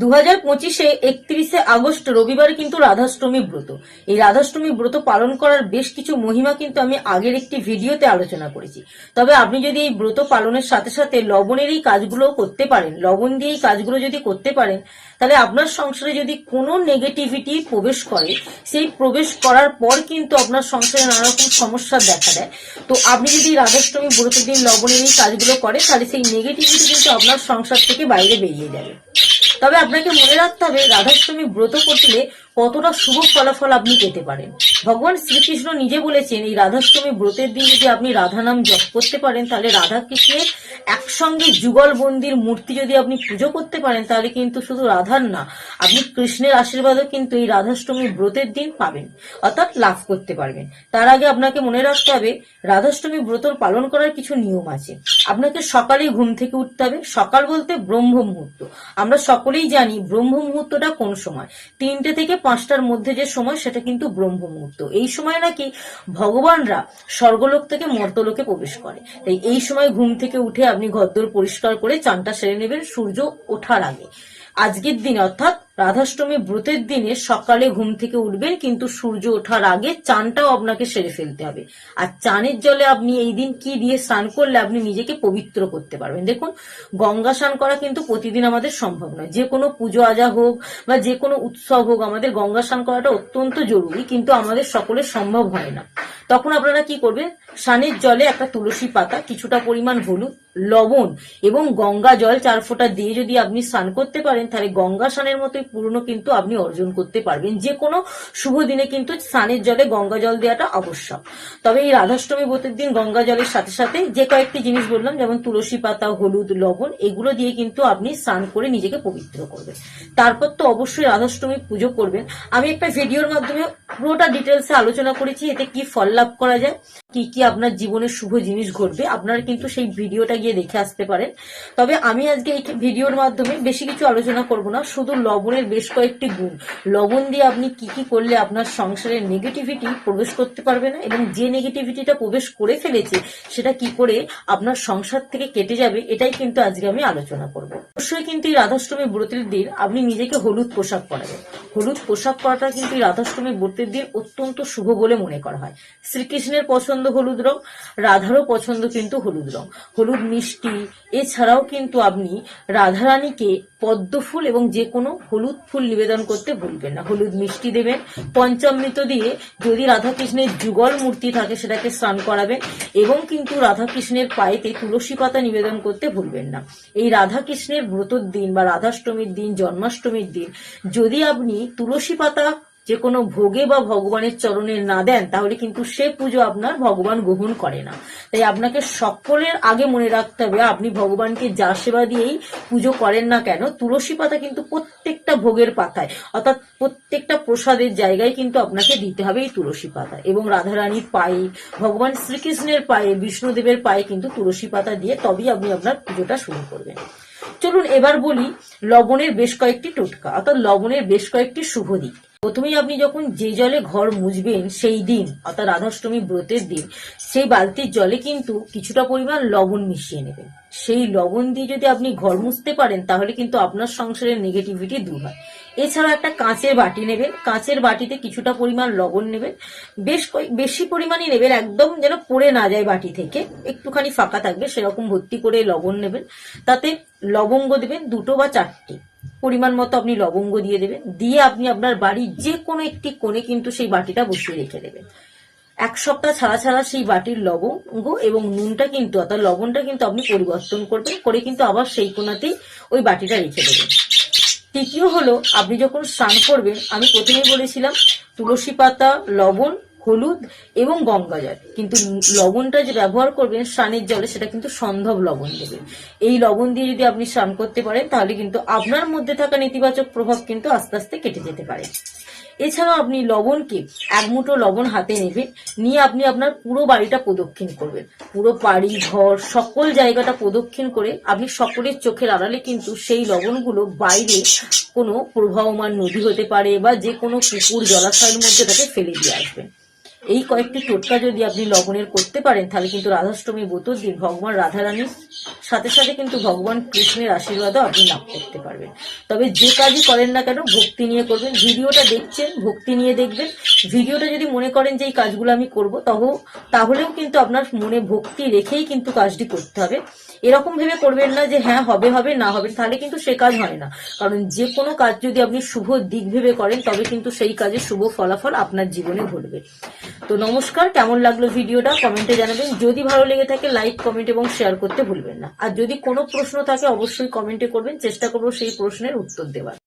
দু হাজার পঁচিশে একত্রিশে আগস্ট রবিবার কিন্তু রাধাষ্টমী ব্রত। এই রাধাষ্টমী ব্রত পালন করার বেশ কিছু মহিমা কিন্তু আমি আগের একটি ভিডিওতে আলোচনা করেছি। তবে আপনি যদি এই ব্রত পালনের সাথে সাথে লবণের এই কাজগুলো করতে পারেন, লবণ দিয়ে এই কাজগুলো যদি করতে পারেন, তাহলে আপনার সংসারে যদি কোনো নেগেটিভিটি প্রবেশ করে, সেই প্রবেশ করার পর কিন্তু আপনার সংসারে নানা রকম সমস্যা দেখা দেয়। তো আপনি যদি রাধাষ্টমী ব্রত দিন লবণের এই কাজগুলো করে তাহলে সেই নেগেটিভিটি কিন্তু আপনার সংসার থেকে বাইরে বেরিয়ে যাবে। তবে আপনাকে মনে রাখতে হবে রাধাষ্টমী ব্রত করলে কতটা শুভ ফলাফল আপনি পেতে পারেন। ভগবান শ্রীকৃষ্ণ নিজে বলেছেন, এই রাধাষ্টমী ব্রতের দিন যদি আপনি রাধা নাম জপ করতে পারেন, তাহলে রাধা কৃষ্ণের একসঙ্গে যুগল বন্দির মূর্তি যদি আপনি পুজো করতে পারেন, তাহলে কিন্তু শুধু রাধার না, আপনি কৃষ্ণের আশীর্বাদও কিন্তু এই রাধাষ্টমী ব্রতের দিন পাবেন, অর্থাৎ লাভ করতে পারবেন। তার আগে আপনাকে মনে রাখতে হবে, রাধাষ্টমী ব্রত পালন করার কিছু নিয়ম আছে। আপনাকে সকালেই ঘুম থেকে উঠতে হবে, সকাল বলতে ব্রহ্ম মুহূর্ত। আমরা সকলেই জানি ব্রহ্ম মুহূর্তটা কোন সময়? তিনটে থেকে পাঁচটার মধ্যে যে সময়, সেটা কিন্তু ব্রহ্ম মুহূর্ত এই সময় নাকি ভগবানরা স্বর্গলোক থেকে মর্তলোকে প্রবেশ করে। তাই এই সময় ঘুম থেকে উঠে আপনি ঘরদোর পরিষ্কার করে চানটা সেরে নেবেন, সূর্য ওঠার আগে। আজকের দিন অর্থাৎ রাধাষ্টমী ব্রতের দিনে সকালে ঘুম থেকে উঠবেন, কিন্তু সূর্য ওঠার আগে চানটাও আপনাকে সেরে ফেলতে হবে। আর চানের জলে আপনি এই দিন কি দিয়ে স্নান করলে আপনি নিজেকে পবিত্র করতে পারবেন। দেখুন, গঙ্গা স্নান করা কিন্তু প্রতিদিন আমাদের সম্ভব নয়। যে কোনো পুজো আজা হোক বা যে কোনো উৎসব হোক, আমাদের গঙ্গা স্নান করাটা অত্যন্ত জরুরি, কিন্তু আমাদের সকলের সম্ভব হয় না। তখন আপনারা কি করবেন? সানের জলে একটা তুলসী পাতা, কিছুটা পরিমাণ হলুদ, লবণ এবং গঙ্গা জল চার ফোঁটা দিয়ে যদি আপনি স্নান করতে পারেন, তাহলে গঙ্গা স্নানের মতোই পূর্ণ কিন্তু আপনি অর্জন করতে পারবেন। যে কোনো শুভ দিনে কিন্তু স্নানের জলে গঙ্গা জল দেওয়াটা আবশ্যক। তবে এই রাধাষ্টমী ব্রতের দিন গঙ্গা জলের সাথে সাথে যে কয়েকটি জিনিস বললাম, যেমন তুলসী পাতা, হলুদ, লবণ, এগুলো দিয়ে কিন্তু আপনি স্নান করে নিজেকে পবিত্র করবেন। তারপর তো অবশ্যই রাধাষ্টমী পুজো করবেন। আমি একটা ভিডিওর মাধ্যমে পুরোটা ডিটেলসে আলোচনা করেছি এতে কি ফল লাভ করা যায়। কি কি আপনার জীবনে শুভ জিনিস ঘটবে, আপনারা কিন্তু সেই ভিডিওটা গিয়ে দেখে আসতে পারেন। তবে আমি আজকে এই ভিডিওর মাধ্যমে বেশি কিছু আলোচনা করব না, শুধু লবণের বেশ কয়েকটি গুণ। লবণ দিয়ে আপনি কি কি করলে আপনার সংসারের নেগেটিভিটি প্রবেশ করতে পারবে না এবং যে নেগেটিভিটিটা প্রবেশ করে ফেলেছে, সেটা কি করে আপনার সংসার থেকে কেটে যাবে, এটাই কিন্তু আজকে আমি আলোচনা করব। অবশ্যই কিন্তু এই রাধাষ্টমী ব্রতের দিন আপনি নিজেকে হলুদ পোশাক পরাবেন। হলুদ পোশাক পরাটা কিন্তু এই রাধাষ্টমী ব্রতের দিন অত্যন্ত শুভ বলে মনে করা হয়। শ্রীকৃষ্ণের পছন্দ হলুদ রং, রাধারও পছন্দ কিন্তু হলুদ রং। হলুদ মিষ্টি, এছাড়াও কিন্তু আপনি রাধারানীকে পদ্ম ফুল এবং যে কোনো হলুদ ফুল নিবেদন করতে ভুলবেন না। হলুদ মিষ্টি দেবেন, পঞ্চামৃত দিয়ে যদি রাধাকৃষ্ণের যুগল মূর্তি থাকে সেটাকে স্নান করাবেন এবং কিন্তু রাধাকৃষ্ণের পায়েতে তুলসী পাতা নিবেদন করতে ভুলবেন না। এই রাধাকৃষ্ণের ব্রতর দিন বা রাধাষ্টমীর দিন, জন্মাষ্টমীর দিন যদি আপনি তুলসী পাতা যে কোনো ভোগে বা ভগবানের চরণে না দেন, তাহলে কিন্তু সে পুজো আপনার ভগবান গ্রহণ করে না। তাই আপনাকে সকলের আগে মনে রাখতে হবে, আপনি ভগবানকে যা সেবা দিয়েই পুজো করেন না কেন, তুলসী পাতা কিন্তু প্রত্যেকটা ভোগের পাতায়, অর্থাৎ প্রত্যেকটা প্রসাদের জায়গায় কিন্তু আপনাকে দিতে হবে এই তুলসী পাতা। এবং রাধারানীর পায়ে, ভগবান শ্রীকৃষ্ণের পায়ে, বিষ্ণুদেবের পায়ে কিন্তু তুলসী পাতা দিয়ে তবেই আপনি আপনার পুজোটা শুরু করবেন। চলুন এবার বলি লবণের বেশ কয়েকটি টোটকা, অর্থাৎ লবণের বেশ কয়েকটি শুভ দিক। প্রথমেই আপনি যখন যে জলে ঘর মুছবেন, সেই দিন, অর্থাৎ রাধাষ্টমী ব্রতের দিন, সেই বালতির জলে কিন্তু কিছুটা পরিমাণ লবণ মিশিয়ে নেবেন। সেই লবণ দিয়ে যদি আপনি ঘর মুছতে পারেন, তাহলে কিন্তু আপনার সংসারের নেগেটিভিটি দূর হয়। এছাড়া একটা কাঁচের বাটি নেবেন। কাঁচের বাটিতে কিছুটা পরিমাণ লবণ নেবেন। বেশ বেশি পরিমাণই নেবেন, একদম যেন পড়ে না যায় বাটি থেকে। একটুখানি ফাঁকা থাকবে, সেরকম ভর্তি করে লবণ নেবেন। তাতে লবঙ্গ দেবেন দুটো বা চারটি। পরিমাণ মতো আপনি লবঙ্গ দিয়ে দেবেন। দিয়ে আপনি আপনার বাড়ির যে কোনো একটি কোণে কিন্তু সেই বাটিটা বসিয়ে রেখে দেবেন। এক সপ্তাহ ছাড়া ছাড়া সেই বাটির লবঙ্গ এবং নুনটা কিন্তু, অর্থাৎ লবণটা কিন্তু আপনি পরিবর্তন করবেন, করে কিন্তু আবার সেই কোণাতেই ওই বাটিটা রেখে দেবেন। তৃতীয় হলো, আপনি যখন স্নান করবেন, আমি প্রথমেই বলেছিলাম, তুলসী পাতা, লবণ হলুদ এবং গঙ্গা জল। কিন্তু লবণটা যে ব্যবহার করবেন স্নানের জলে, সেটা কিন্তু সন্ধব লবণ দেবেন এই লবণ দিয়ে যদি আপনি স্নান করতে পারেন, তাহলে কিন্তু আপনার মধ্যে থাকা নেতিবাচক প্রভাব কিন্তু আস্তে আস্তে কেটে যেতে পারে। এছাড়াও আপনি লবণকে এক মুঠো লবণ হাতে নেবেন, নিয়ে আপনি আপনার পুরো বাড়িটা প্রদক্ষিণ করবেন। পুরো বাড়ি, ঘর, সকল জায়গাটা প্রদক্ষিণ করে আপনি সকলের চোখের আড়ালে কিন্তু সেই লবণগুলো বাইরে কোনো প্রবাহমান নদী হতে পারে বা যে কোনো পুকুর, জলাশয়ের মধ্যে তাকে ফেলে দিয়ে আসবেন। এই কয়েকটি টোটকা যদি আপনি লবণের করতে পারেন, তাহলে কিন্তু রাধাষ্টমী ব্রতর দিন ভগবান রাধারানীর সাথে সাথে কিন্তু ভগবান কৃষ্ণের আশীর্বাদও আপনি লাভ করতে পারবেন। তবে যে কাজই করেন না কেন, ভক্তি নিয়ে করবেন। ভিডিওটা দেখছেন, ভক্তি নিয়ে দেখবেন। ভিডিওটা যদি মনে করেন যে এই কাজগুলো আমি করব তখন তাহলেও কিন্তু আপনার মনে ভক্তি রেখেই কিন্তু কাজটি করতে হবে। এরকম ভেবে করবেন না যে হ্যাঁ হবে হবে, না হবে, তাহলে কিন্তু সে কাজ হয় না। কারণ যে কোনো কাজ যদি আপনি শুভ দিক ভেবে করেন, তবে কিন্তু সেই কাজের শুভ ফলাফল আপনার জীবনে ঘটবে। তো নমস্কার, কেমন লাগল ভিডিওটা? কমেন্টে জানাবেন। যদি ভালো লেগে থাকে লাইক কমেন্ট এবং শেয়ার করতে ভুলবেন না। আর যদি কোনো প্রশ্ন থাকে, অবশ্যই কমেন্টে করবেন। চেষ্টা করব সেই প্রশ্নের উত্তর দেওয়ার।